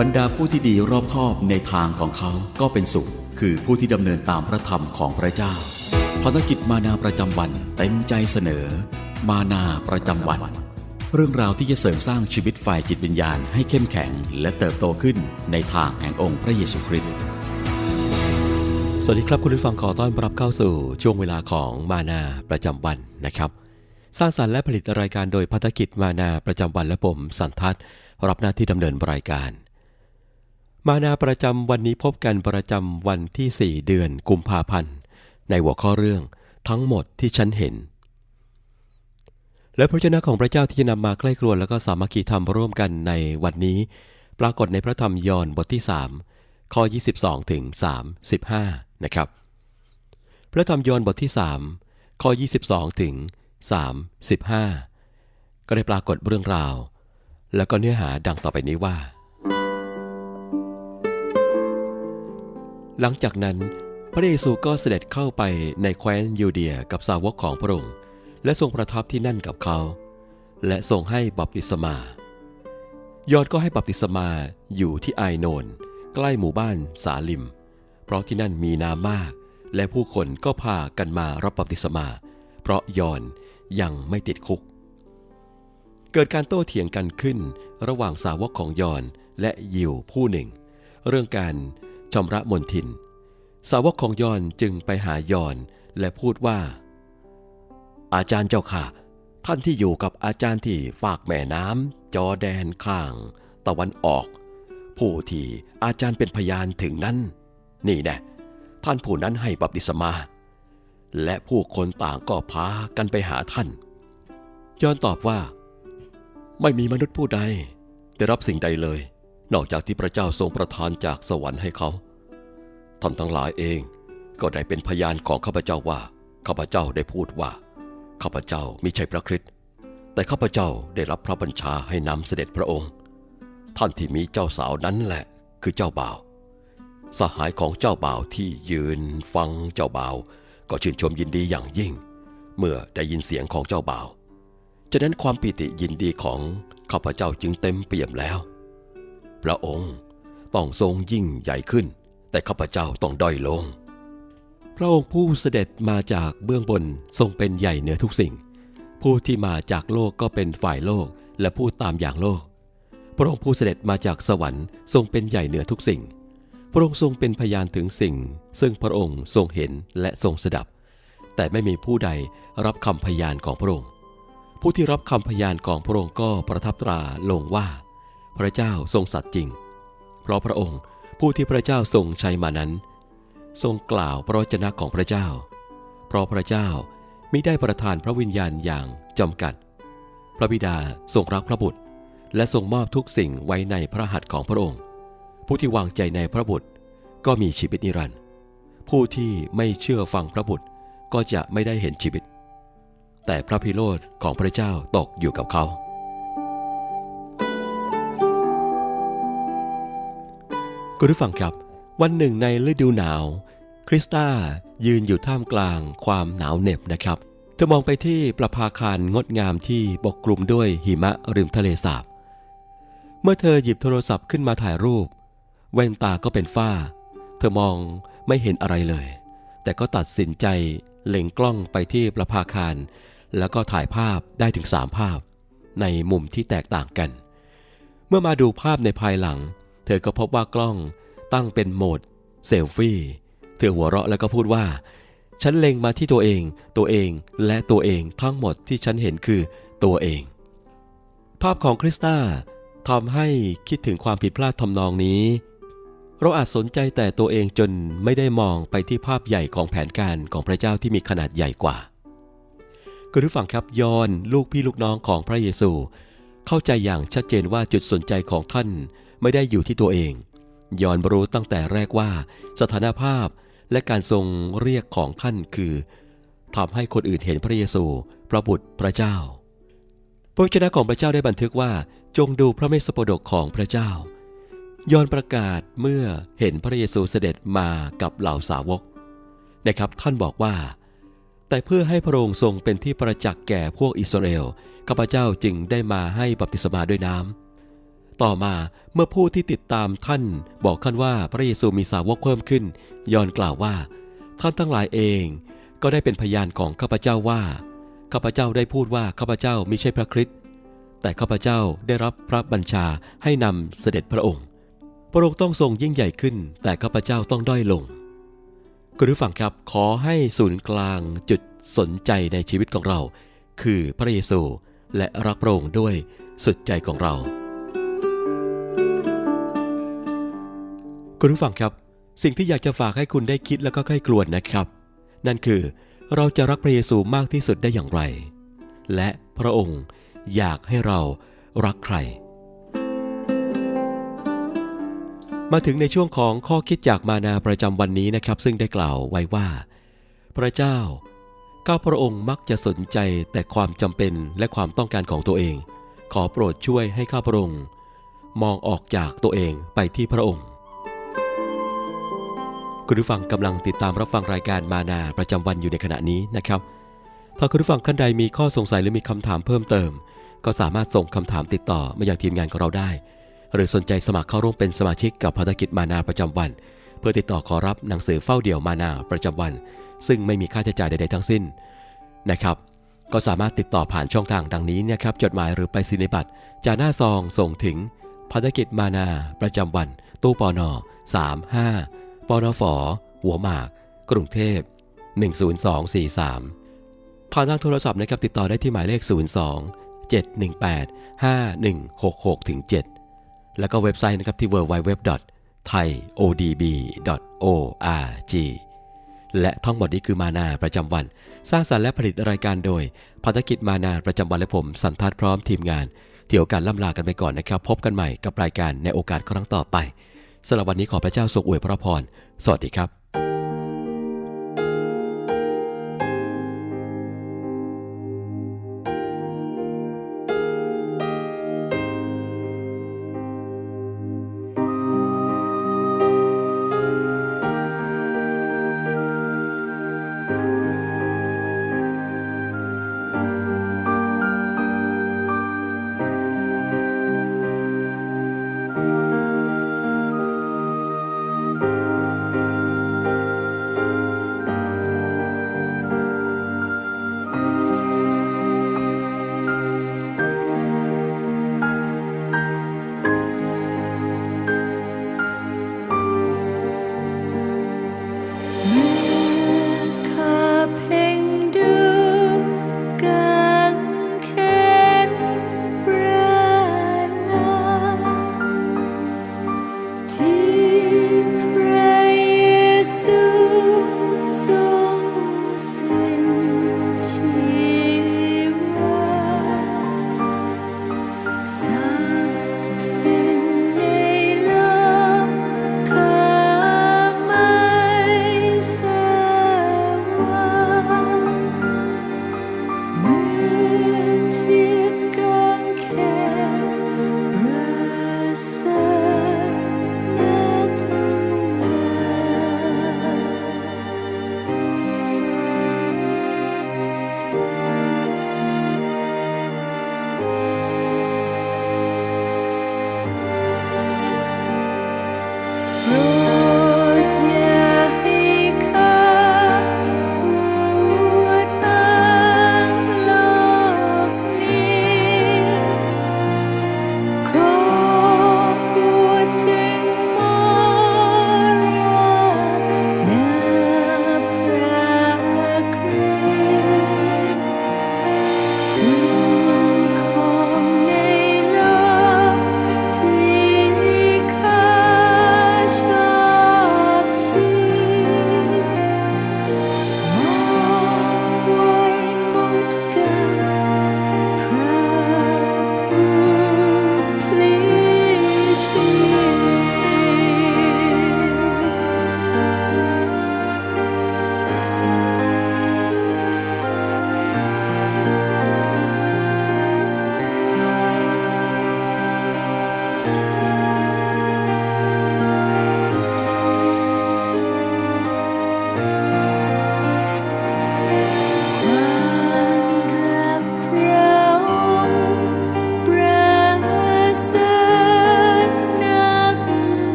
บรรดาผู้ที่ดีรอบคอบในทางของเขาก็เป็นสุข คือผู้ที่ดำเนินตามพระธรรมของพระเจ้าภารกิจมานาประจำวันเต็มใจเสนอ มานาประจำวัน เรื่องราวที่จะเสริมสร้างชีวิตฝ่ายจิตวิญญาณให้เข้มแข็ง และเติบโตขึ้นในทางแห่งองค์พระเยซูคริสต์สวัสดีครับคุณผู้ฟังขอต้อนรับเข้าสู่ช่วงเวลาของมานาประจำวันนะครับ สร้างสรรค์และผลิตรายการโดยพัฒกิจมานาประจำวันและผมสันทัศน์รับหน้าที่ดำเนินรายการ มานาประจำวันนี้พบกันประจำวันที่ 4 เดือนกุมภาพันธ์ ในหัวข้อเรื่องทั้งหมดที่ฉันเห็น และพระเจ้าของพระเจ้าที่จะนำมาใกล้ครวนแล้วก็สามัคคีธรรมร่วมกันในวันนี้ ปรากฏในพระธรรมยอห์นบทที่ 3 ข้อ 22 ถึง 35 นะครับ พระธรรมยอห์นบทที่ 3 ข้อ 22 ถึง 35 ก็ได้ปรากฏเรื่องราว แล้วก็เนื้อหาดังต่อไปนี้ว่า หลังจากนั้น พระเยซูก็เสด็จเข้าไปในแคว้นยูเดียกับสาวกของพระองค์ และทรงประทับที่นั่นกับเขา และทรงให้บัพติศมายอห์นก็ให้บัพติศมาอยู่ที่ไอโนน ใกล้หมู่บ้านสาลิม เพราะที่นั่นมีน้ำมาก และผู้คนก็พากันมารับบัพติศมา เพราะยอนยังไม่ติดคุก เกิดการโต้เถียงกันขึ้นระหว่างสาวกของยอนและยิวผู้หนึ่ง เรื่องการ ชำระมนทิน สาวกของยอนจึงไปหายอนและพูดว่า อาจารย์เจ้าค่ะ ท่านที่อยู่กับอาจารย์ที่ฝากแม่น้ำจอแดนข้าง ตะวันออก ผู้ที่อาจารย์เป็นพยานถึงนั้น นี่แน่ท่านผู้นั้นให้บัพติศมา และผู้คนต่างก็พากันไปหาท่าน ยอนตอบว่า ไม่มีมนุษย์ผู้ใดได้รับสิ่งใดเลย นอกจากที่พระเจ้าทรงประทานจากสวรรค์ให้เขาท่านทั้งหลายเองก็ได้เป็นพยานของข้าพเจ้าว่าข้าพเจ้าได้พูดว่าข้าพเจ้ามิใช่พระคริสต์แต่ข้าพเจ้าได้รับพระบัญชาให้นำเสด็จพระองค์ ท่านที่มีเจ้าสาวนั้นแหละคือเจ้าบ่าว สหายของเจ้าบ่าวที่ยืนฟังเจ้าบ่าว ก็ชื่นชมยินดีอย่างยิ่ง เมื่อได้ยินเสียงของเจ้าบ่าวฉะนั้นความปิติยินดีของข้าพเจ้าจึงเต็มเปี่ยมแล้ว พระองค์ ต้องทรงยิ่งใหญ่ขึ้น แต่ข้าพเจ้าต้องด้อยลง พระองค์ผู้เสด็จมาจากเบื้องบนทรงเป็นใหญ่เหนือทุกสิ่ง ผู้ที่มาจากโลกก็เป็นฝ่ายโลกและพูดตามอย่างโลก พระองค์ผู้เสด็จมาจากสวรรค์ทรงเป็นใหญ่เหนือทุกสิ่ง พระองค์ทรงเป็นพยานถึงสิ่ง ซึ่งพระองค์ทรงเห็นและทรงสดับ แต่ไม่มีผู้ใดรับคำพยานของพระองค์ ผู้ที่รับคำพยานของพระองค์ก็ประทับตราลงว่า พระเจ้าทรงสัตย์จริง เพราะพระองค์ผู้ที่พระเจ้าทรงใช้มานั้น ทรงกล่าวพระวจนะของพระเจ้า เพราะพระเจ้ามิได้ประทานพระวิญญาณอย่างจำกัด พระบิดาทรงรักพระบุตร และทรงมอบทุกสิ่งไว้ในพระหัตถ์ของพระองค์ ผู้ที่วางใจในพระบุตรก็มีชีวิตนิรันดร์ผู้ที่ไม่เชื่อฟังพระบุตรก็จะไม่ได้เห็นชีวิต แต่พระพิโรธของพระเจ้าตกอยู่กับเขา คุณผู้ฟังครับ วันหนึ่งในฤดูหนาว คริสตายืนอยู่ท่ามกลางความหนาวเหน็บนะครับ เธอมองไปที่ประภาคารงดงามที่ปกคลุมด้วยหิมะริมทะเลสาบ เมื่อเธอหยิบโทรศัพท์ขึ้นมาถ่ายรูป แว่นตาก็เป็นฝ้า เธอมองไม่เห็นอะไรเลย แต่ก็ตัดสินใจเล็งกล้องไปที่ประภาคารแล้วก็ถ่ายภาพได้ถึงสามภาพ ในมุมที่แตกต่างกัน เมื่อมาดูภาพในภายหลัง เธอก็พบว่ากล้องตั้งเป็นโหมดเซลฟี่ เธอหัวเราะแล้วก็พูดว่า ฉันเล็งมาที่ตัวเอง ตัวเองและตัวเองทั้งหมดที่ฉันเห็นคือตัวเอง ภาพของคริสตาทำให้คิดถึงความผิดพลาดทำนองนี้ เราอาจสนใจแต่ตัวเองจนไม่ได้มองไปที่ภาพใหญ่ของแผนการของพระเจ้าที่มีขนาดใหญ่กว่าคุณผู้ฟังครับยอนลูกพี่ลูกน้องของพระเยซู เข้าใจอย่างชัดเจนว่าจุดสนใจของท่าน ไม่ได้อยู่ที่ตัวเอง ยอนรู้ตั้งแต่แรกว่า สถานภาพและการทรงเรียกของท่านคือทำให้คนอื่นเห็นพระเยซู พระบุตรพระเจ้าพระวจนะของพระเจ้าได้บันทึกว่าจงดูพระเมสสโปดกของพระเจ้า ยอนประกาศเมื่อเห็นพระเยซูเสด็จมากับเหล่าสาวกนะครับท่านบอกว่า แต่เพื่อให้พระองค์ทรงเป็นที่ประจักษ์แก่พวกอิสราเอลข้าพเจ้าจึงได้มาให้บัพติศมาด้วยน้ำ ต่อมาเมื่อผู้ที่ติดตามท่านบอกท่านว่าพระเยซูมีสาวกเพิ่มขึ้น ยอนกล่าวว่า ท่านทั้งหลายเอง ก็ได้เป็นพยานของข้าพเจ้าว่าข้าพเจ้าได้พูดว่าข้าพเจ้าไมิใช่พระคริสต์แต่ข้าพเจ้าได้รับพระบัญชาให้นำเสด็จพระองค์ พระองค์ต้องทรงยิ่งใหญ่ขึ้น แต่ข้าพเจ้าต้องด้อยลงคุณผู้ฟังครับขอให้ศูนย์กลางจุดสนใจในชีวิตของเรา คือพระเยซูและรักพระองค์ด้วยสุดใจของเรา คุณผู้ฟังครับ สิ่งที่อยากจะฝากให้คุณได้คิดแล้วก็ใกล้กลวนนะครับ นั่นคือเราจะรักพระเยซูมากที่สุดได้อย่างไร และพระองค์อยากให้เรารักใคร มาถึงในช่วงของข้อคิดจากมานาประจำวันนี้นะครับ ซึ่งได้กล่าวไว้ว่า พระเจ้าข้าพระองค์มักจะสนใจแต่ความจำเป็นและความต้องการของตัวเอง ขอโปรดช่วยให้ข้าพระองค์ มองออกจากตัวเองไปที่พระองค์ คุณผู้ฟังกำลังติดตามรับฟังรายการมานาประจำวันอยู่ในขณะนี้นะครับ ถ้าคุณผู้ฟังท่านใดมีข้อสงสัยหรือมีคำถามเพิ่มเติม ก็สามารถส่งคำถามติดต่อมาอยังทีมงานของเราได้ หรือสนใจสมัครเข้าร่วมเป็นสมาชิกกับภารกิจมานาประจำวัน เพื่อติดต่อขอรับหนังสือเฝ้าเดี่ยวมานาประจำวัน ซึ่งไม่มีค่าใช้จ่ายใดๆทั้งสิ้นนะครับก็สามารถติดต่อผ่านช่องทางดังนี้นะครับจดหมายหรือไปสินิบัตรจากหน้าซองส่งถึงภารกิจมานาประจำวัน ตู้ปอนอ35 ปอนอฝหัวหมาก กรุงเทพ 10243 ผ่านทางโทรศัพท์นะครับติดต่อได้ที่หมายเลข 02 718 5166ถึง7แล้วก็เว็บไซต์นะครับที่ www.thaiodb.org และทั้งหมดนี้คือมานาประจำวัน สร้างสรรค์และผลิตรายการโดยภารกิจมานาประจำวันและผมสันทัดพร้อมทีมงาน เที่ยวการล่ำลากันไปก่อนนะครับ พบกันใหม่กับรายการในโอกาสครั้งต่อไป สำหรับวันนี้ขอพระเจ้าทรงอวยพระพร สวัสดีครับ